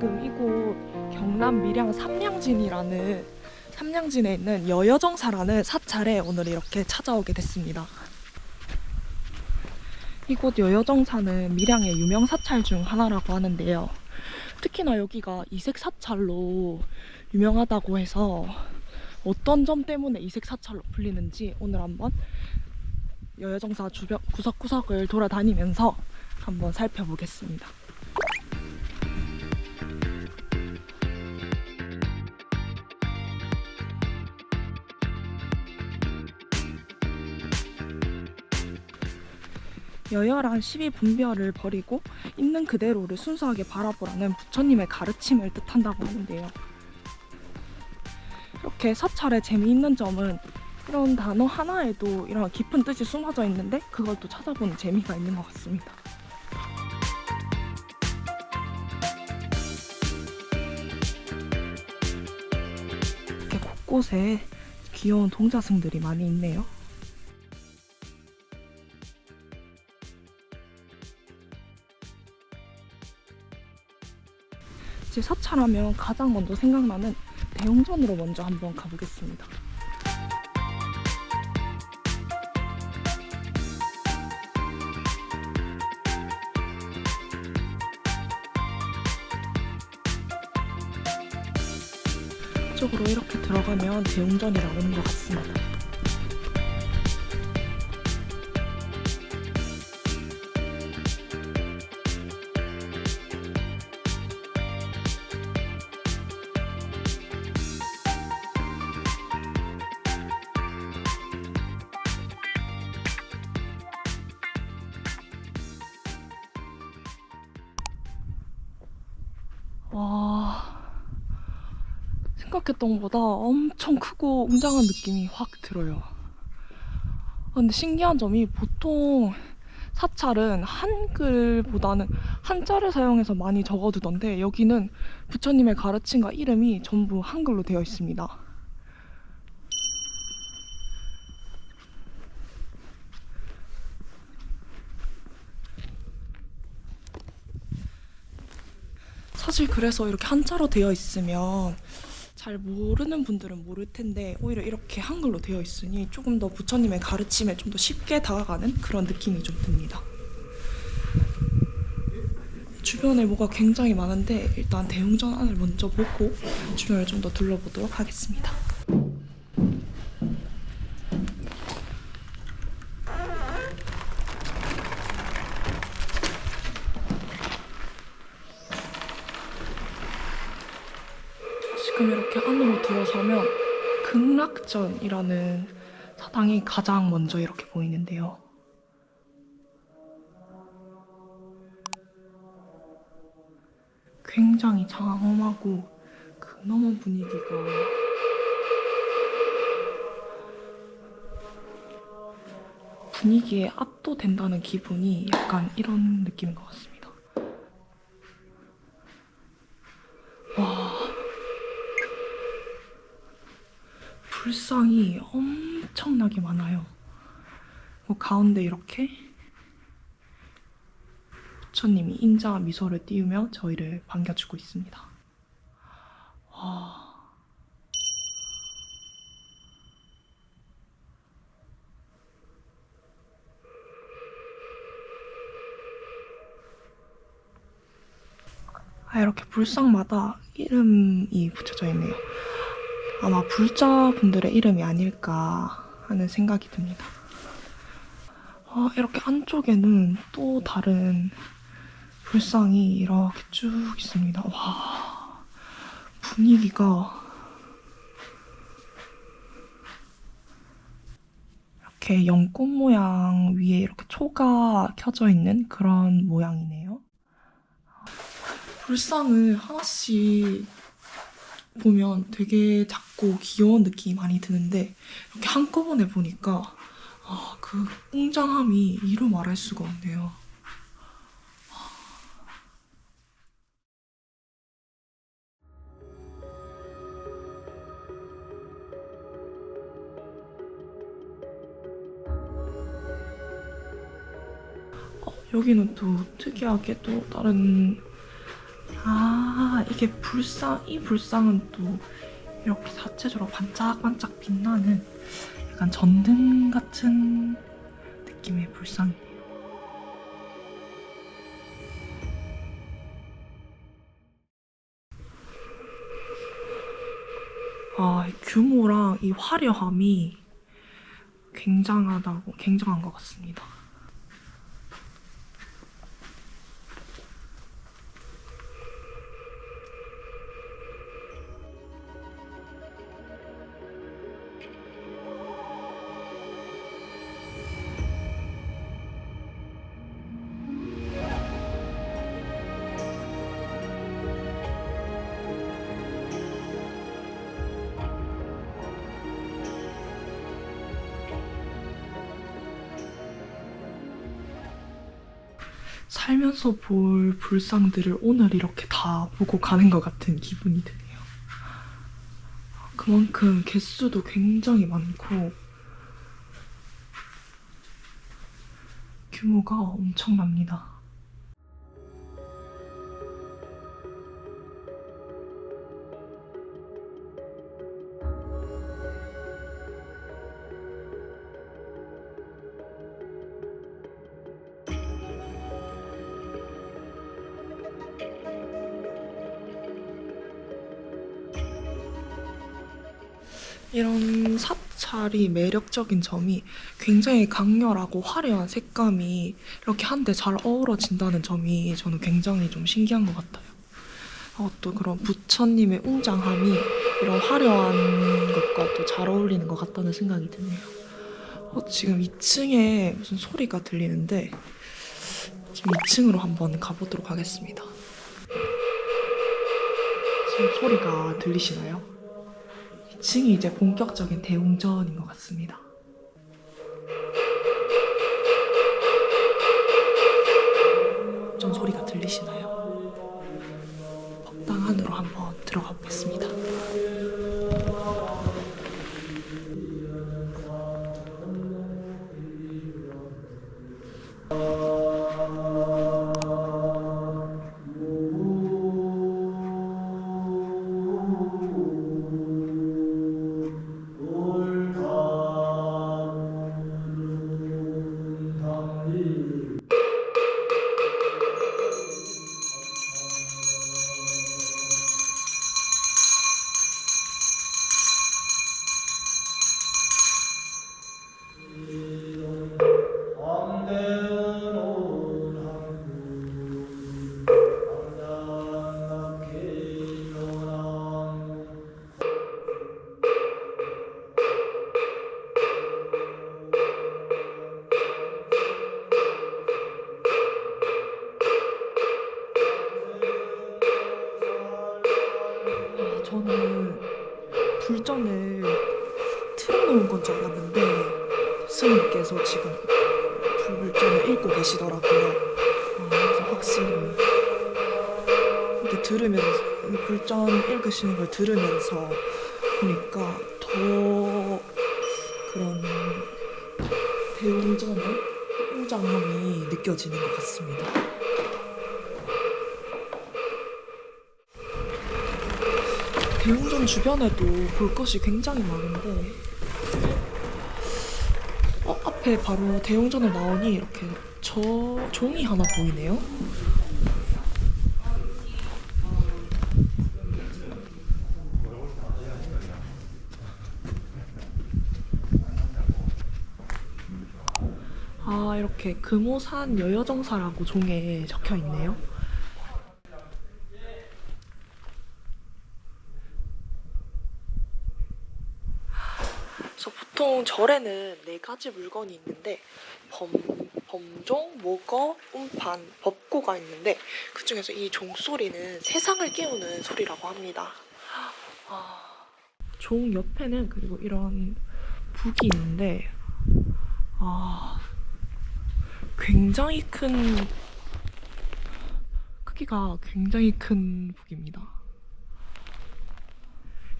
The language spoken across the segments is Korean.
지금 이곳 경남 밀양 삼량진이라는 삼량진에 있는 여여정사라는 사찰에 오늘 이렇게 찾아오게 됐습니다. 이곳 여여정사는 밀양의 유명 사찰 중 하나라고 하는데요. 특히나 여기가 이색 사찰로 유명하다고 해서 어떤 점 때문에 이색 사찰로 불리는지 오늘 한번 여여정사 주변 구석구석을 돌아다니면서 한번 살펴보겠습니다. 여열한 시비 분별을 버리고 있는 그대로를 순수하게 바라보라는 부처님의 가르침을 뜻한다고 하는데요. 이렇게 사찰의 재미있는 점은 이런 단어 하나에도 이런 깊은 뜻이 숨어져 있는데 그걸 또 찾아보는 재미가 있는 것 같습니다. 이렇게 곳곳에 귀여운 동자승들이 많이 있네요. 제 사찰하면 가장 먼저 생각나는 대웅전으로 먼저 한번 가보겠습니다. 이쪽으로 이렇게 들어가면 대웅전이 나오는 것 같습니다. 와 생각했던 것보다 엄청 크고 웅장한 느낌이 확 들어요. 아, 근데 신기한 점이 보통 사찰은 한글보다는 한자를 사용해서 많이 적어두던데 여기는 부처님의 가르침과 이름이 전부 한글로 되어 있습니다. 사실 그래서 이렇게 한자로 되어 있으면 잘 모르는 분들은 모를 텐데 오히려 이렇게 한글로 되어 있으니 조금 더 부처님의 가르침에 좀 더 쉽게 다가가는 그런 느낌이 좀 듭니다. 주변에 뭐가 굉장히 많은데 일단 대웅전 안을 먼저 보고 주변을 좀 더 둘러보도록 하겠습니다. 지금 이렇게 안으로 들어서면 극락전이라는 사당이 가장 먼저 이렇게 보이는데요. 굉장히 장엄하고 근엄한 분위기가 분위기에 압도된다는 기분이 약간 이런 느낌인 것 같습니다. 와. 불상이 엄청나게 많아요. 그 가운데 이렇게 부처님이 인자 미소를 띄우며 저희를 반겨주고 있습니다. 와. 아, 이렇게 불상마다 이름이 붙여져 있네요. 아마 불자분들의 이름이 아닐까 하는 생각이 듭니다. 아, 이렇게 안쪽에는 또 다른 불상이 이렇게 쭉 있습니다. 와, 분위기가 이렇게 연꽃 모양 위에 이렇게 초가 켜져 있는 그런 모양이네요. 불상을 하나씩 보면 되게 작고 귀여운 느낌이 많이 드는데 이렇게 한꺼번에 보니까 아, 그 웅장함이 이루 말할 수가 없네요. 어, 여기는 또 특이하게 또 다른 아아 이게 불상 이 불상은 또 이렇게 자체적으로 반짝반짝 빛나는 약간 전등 같은 느낌의 불상이에요. 아, 이 규모랑 이 화려함이 굉장하다고, 굉장한 것 같습니다. 살면서 볼 불상들을 오늘 이렇게 다 보고 가는 것 같은 기분이 드네요. 그만큼 개수도 굉장히 많고 규모가 엄청납니다. 이런 사찰이 매력적인 점이 굉장히 강렬하고 화려한 색감이 이렇게 한데 잘 어우러진다는 점이 저는 굉장히 좀 신기한 것 같아요. 어, 또 그런 부처님의 웅장함이 이런 화려한 것과 또 잘 어울리는 것 같다는 생각이 드네요. 어, 지금 2층에 무슨 소리가 들리는데 지금 2층으로 한번 가보도록 하겠습니다. 지금 소리가 들리시나요? 2층이 이제 본격적인 대웅전인 것 같습니다. 좀 소리가 들리시나요? 법당 안으로 한번 들어가 보겠습니다. 스님께서 지금 불전을 읽고 계시더라고요. 아, 그래서 확실히 이렇게 들으면서 이 불전 읽으시는 걸 들으면서 보니까 더 그런 대웅전의 웅장함이 느껴지는 것 같습니다. 대웅전 주변에도 볼 것이 굉장히 많은데 어, 앞에 바로 대웅전을 나오니 이렇게 저 종이 하나 보이네요. 아 이렇게 금오산 여여정사라고 종에 적혀 있네요. 그래서 보통 절에는 네 가지 물건이 있는데 범, 범종, 목어, 운판, 법고가 있는데 그 중에서 이 종소리는 세상을 깨우는 소리라고 합니다. 아, 종 옆에는 그리고 이런 북이 있는데 아, 굉장히 큰 크기가 굉장히 큰 북입니다.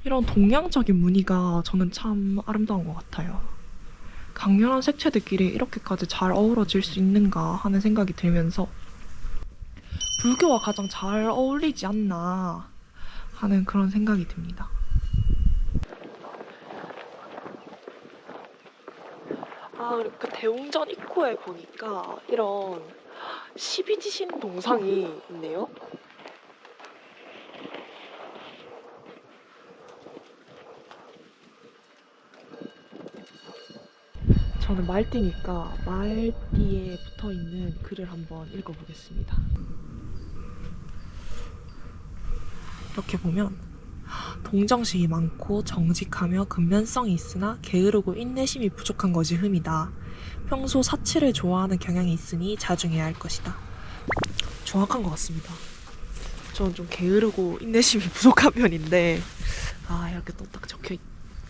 이런 동양적인 무늬가 저는 참 아름다운 것 같아요. 강렬한 색채들끼리 이렇게까지 잘 어우러질 수 있는가 하는 생각이 들면서 불교와 가장 잘 어울리지 않나 하는 그런 생각이 듭니다. 아, 그 대웅전 입구에 보니까 이런 12지신 동상이 있네요. 저는 말띠니까 말띠에 붙어 있는 글을 한번 읽어보겠습니다. 이렇게 보면 동정심이 많고 정직하며 근면성이 있으나 게으르고 인내심이 부족한 것이 흠이다. 평소 사치를 좋아하는 경향이 있으니 자중해야 할 것이다. 정확한 것 같습니다. 저는 좀 게으르고 인내심이 부족한 편인데 아 이렇게 또 딱 적혀 있,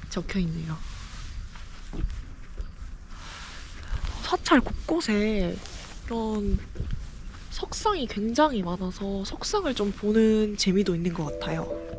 적혀 있네요. 사찰 곳곳에 이런 석상이 굉장히 많아서 석상을 좀 보는 재미도 있는 것 같아요.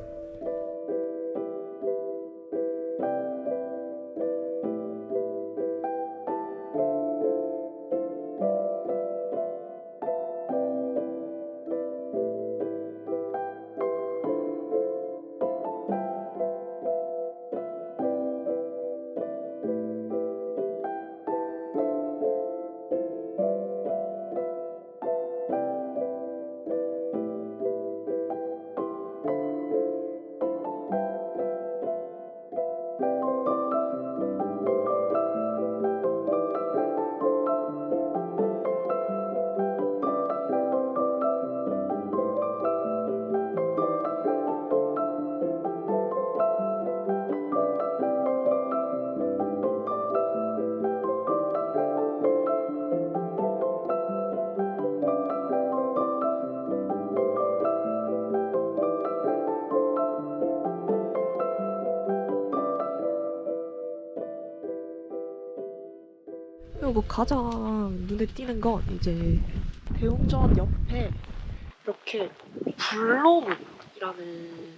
가장 눈에 띄는 건 이제 대웅전 옆에 이렇게 불로문이라는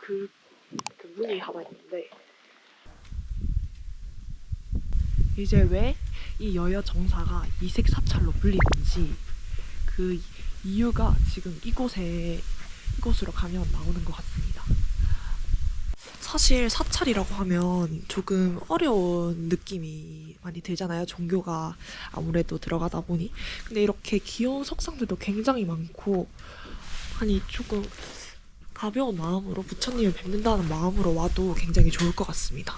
그, 그 문이 하나 있는데 이제 왜 이 여여 정사가 이색 사찰로 불리는지 그 이유가 지금 이곳에 이곳으로 가면 나오는 것 같습니다. 사실 사찰이라고 하면 조금 어려운 느낌이 많이 들잖아요. 종교가 아무래도 들어가다 보니. 근데 이렇게 귀여운 석상들도 굉장히 많고, 아니, 조금 가벼운 마음으로 부처님을 뵙는다는 마음으로 와도 굉장히 좋을 것 같습니다.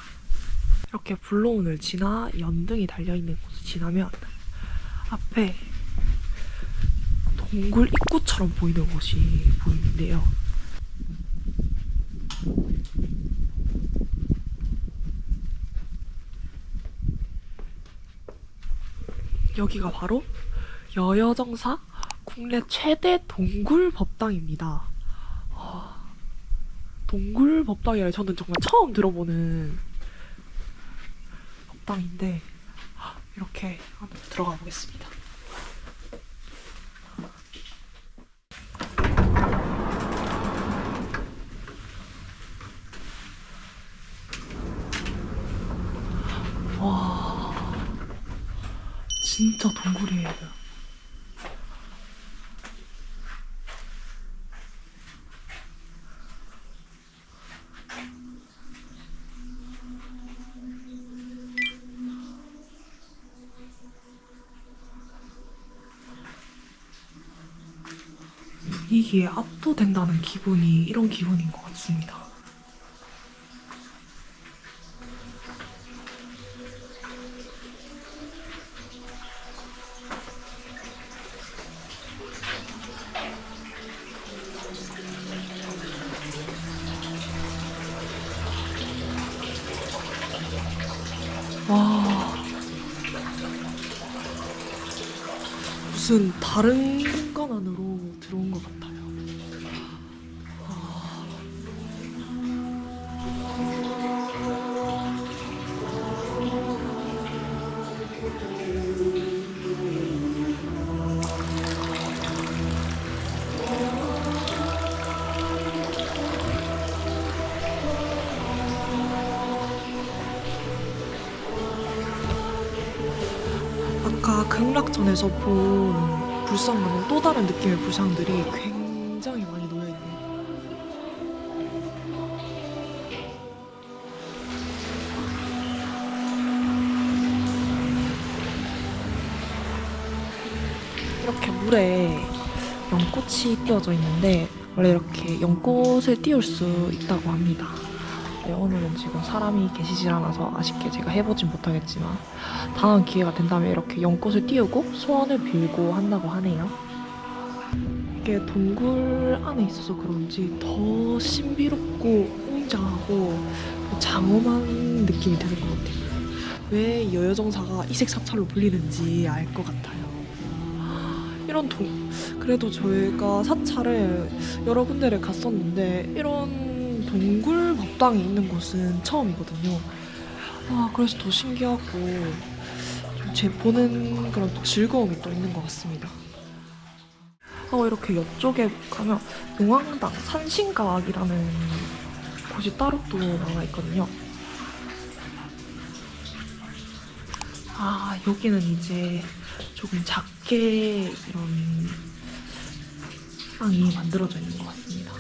이렇게 불로운을 지나 연등이 달려있는 곳을 지나면 앞에 동굴 입구처럼 보이는 곳이 보이는데요. 여기가 바로 여여정사 국내 최대 동굴 법당입니다. 와, 동굴 법당이라 저는 정말 처음 들어보는 법당인데 이렇게 들어가 보겠습니다. 와, 진짜 동굴이에요. 분위기에 압도된다는 기분이 이런 기분인 것 같습니다. 극락전에서 본 불상과는 또 다른 느낌의 불상들이 굉장히 많이 놓여있네요. 이렇게 물에 연꽃이 띄어져 있는데 원래 이렇게 연꽃을 띄울 수 있다고 합니다. 네, 오늘은 지금 사람이 계시질 않아서 아쉽게 제가 해보진 못하겠지만 다음 기회가 된다면 이렇게 연꽃을 띄우고 소원을 빌고 한다고 하네요. 이게 동굴 안에 있어서 그런지 더 신비롭고 웅장하고 장엄한 느낌이 드는 것 같아요. 왜 여여정사가 이색 사찰로 불리는지 알 것 같아요. 이런 동 그래도 저희가 사찰을 여러 군데를 갔었는데 이런 동굴 법당이 있는 곳은 처음이거든요. 아 그래서 더 신기하고 좀 제 보는 그런 또 즐거움이 또 있는 것 같습니다. 하고 이렇게 옆쪽에 가면 용왕당 산신각이라는 곳이 따로 또 나와 있거든요. 아 여기는 이제 조금 작게 이런 상이 만들어져 있는 것 같습니다.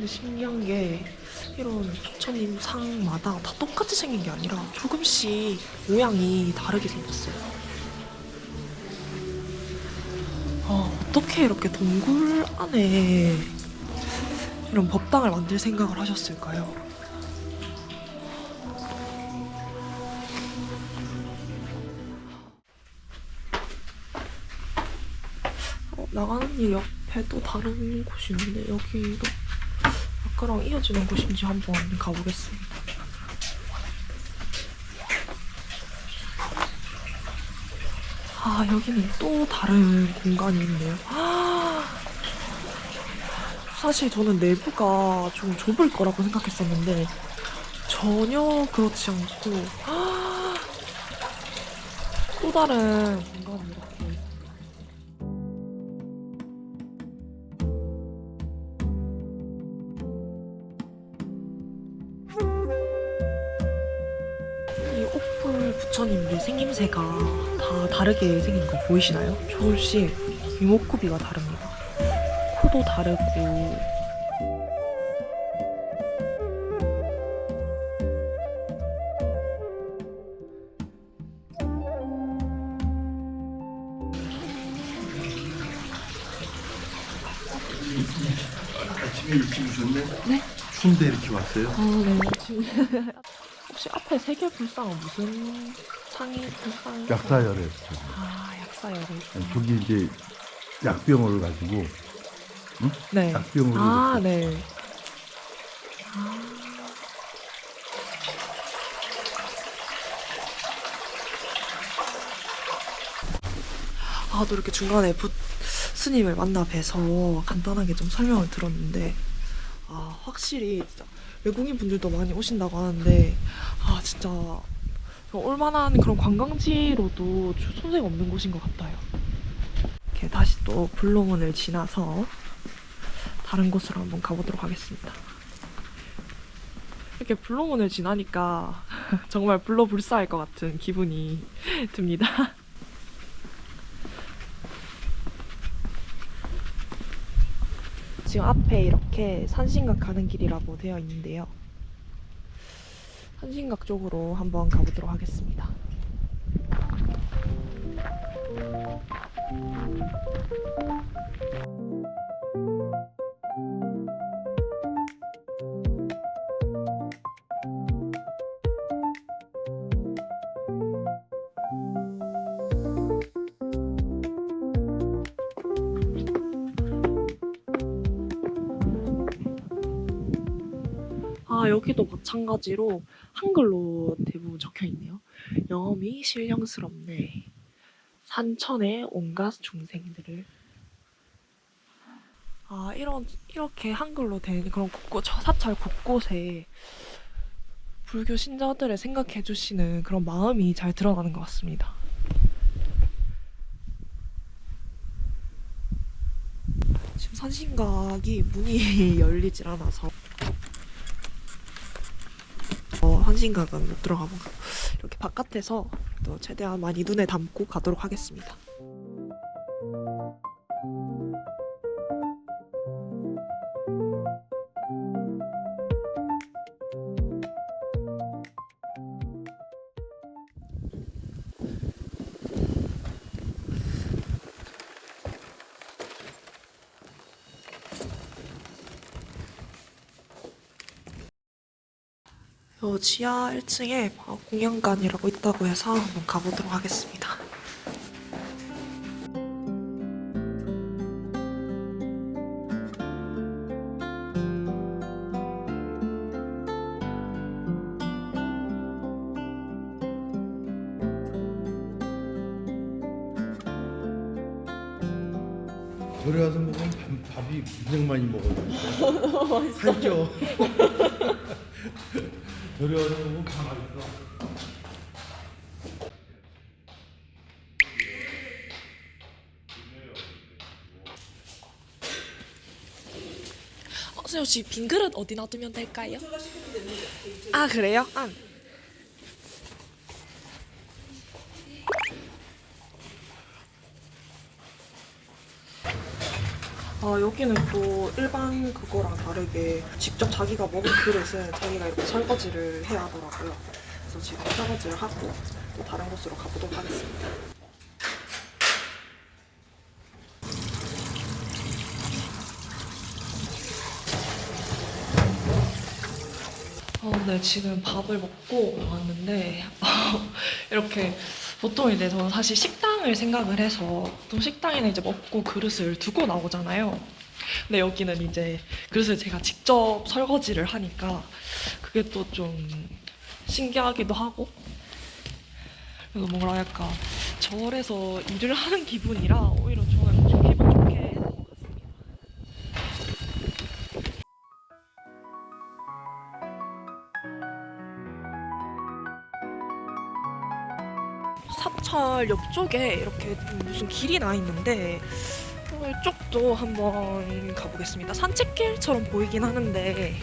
근데 신기한 게 이런 부처님 상마다 다 똑같이 생긴 게 아니라 조금씩 모양이 다르게 생겼어요. 아, 어떻게 이렇게 동굴 안에 이런 법당을 만들 생각을 하셨을까요? 어, 나가는 길 옆에 또 다른 곳이 있는데 여기도 아까랑 이어지는 곳인지 한번 가보겠습니다. 아 여기는 또 다른 공간이 있네요. 아, 사실 저는 내부가 좀 좁을 거라고 생각했었는데 전혀 그렇지 않고 아, 또 다른 공간이 생김새가 다 다르게 생긴 거 보이시나요? 조금씩 이목구비가 다릅니다. 코도 다르고 아침에 일찍 오셨네? 네? 추운데 이렇게 왔어요? 아, 네. 혹시 앞에 세계 불상은 무슨 상이 불상? 약사열에 아, 약사열에. 저기 이제 약병을 가지고 네. 약병으로 아, 네. 아. 아, 또 이렇게 중간에 부, 스님을 만나 뵈서 간단하게 좀 설명을 들었는데, 아, 확실히 진짜 외국인 분들도 많이 오신다고 하는데, 아, 진짜 올만한 그런 관광지로도 손색 없는 곳인 것 같아요. 이렇게 다시 또 불로문을 지나서 다른 곳으로 한번 가보도록 하겠습니다. 이렇게 불로문을 지나니까 정말 불로불사할 것 같은 기분이 듭니다. 지금 앞에 이렇게 산신각 가는 길이라고 되어 있는데요. 산신각 쪽으로 한번 가보도록 하겠습니다. 아, 여기도 마찬가지로 한글로 대부분 적혀 있네요. 영험이 신령스럽네. 산천의 온갖 중생들을. 아, 이런, 이렇게 한글로 된 그런 곳곳, 사찰 곳곳에 불교 신자들을 생각해 주시는 그런 마음이 잘 드러나는 것 같습니다. 지금 산신각이 문이 열리질 않아서 어, 한신각은 못 들어가고 이렇게 바깥에서 또 최대한 많이 눈에 담고 가도록 하겠습니다. 지하 1층에 공연관이라고 있다고 해서 한번 가보도록 하겠습니다. 절에 와서 먹으면 밥, 밥이 그냥 많이 먹어요. 살쪄. 절에 와서 먹으면 밥 맛있어. 어, 선생님 혹시 빈 그릇 어디 놔두면 될까요? 아 그래요? 아. 아 여기는 또 일반 그거랑 다르게 직접 자기가 먹은 그릇은 자기가 이렇게 설거지를 해야 하더라고요. 그래서 지금 설거지를 하고 또 다른 곳으로 가보도록 하겠습니다. 어, 네, 지금 밥을 먹고 왔는데, 이렇게, 보통 이제 저는 사실 식 당을 생각을 해서, 보통 식당에는 이제 먹고 그릇을 두고 나오잖아요. 근데 여기는 이제 그릇을 제가 직접 설거지를 하니까, 그게 또 좀 신기하기도 하고, 그래서 뭔가 약간 절에서 일을 하는 기분이라 오히려 좀 사찰 옆쪽에 이렇게 무슨 길이 나 있는데 어, 이쪽도 한번 가보겠습니다. 산책길처럼 보이긴 하는데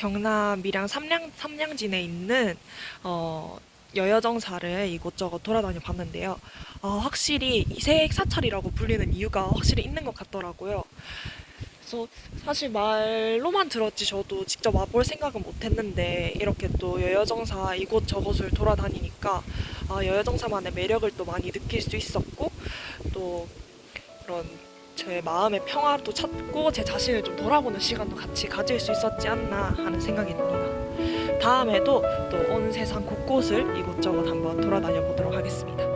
경남 밀양 삼량 삼량진에 있는 어, 여여정사를 이곳저곳 돌아다녀 봤는데요. 어, 확실히 이색 사찰이라고 불리는 이유가 확실히 있는 것 같더라고요. 그래서 사실 말로만 들었지 저도 직접 와볼 생각은 못했는데 이렇게 또 여여정사 이곳 저곳을 돌아다니니까 아, 여여정사만의 매력을 또 많이 느낄 수 있었고 또 그런 제 마음의 평화도 찾고 제 자신을 좀 돌아보는 시간도 같이 가질 수 있었지 않나 하는 생각이 듭니다. 다음에도 또 온 세상 곳곳을 이곳저곳 한번 돌아다녀 보도록 하겠습니다.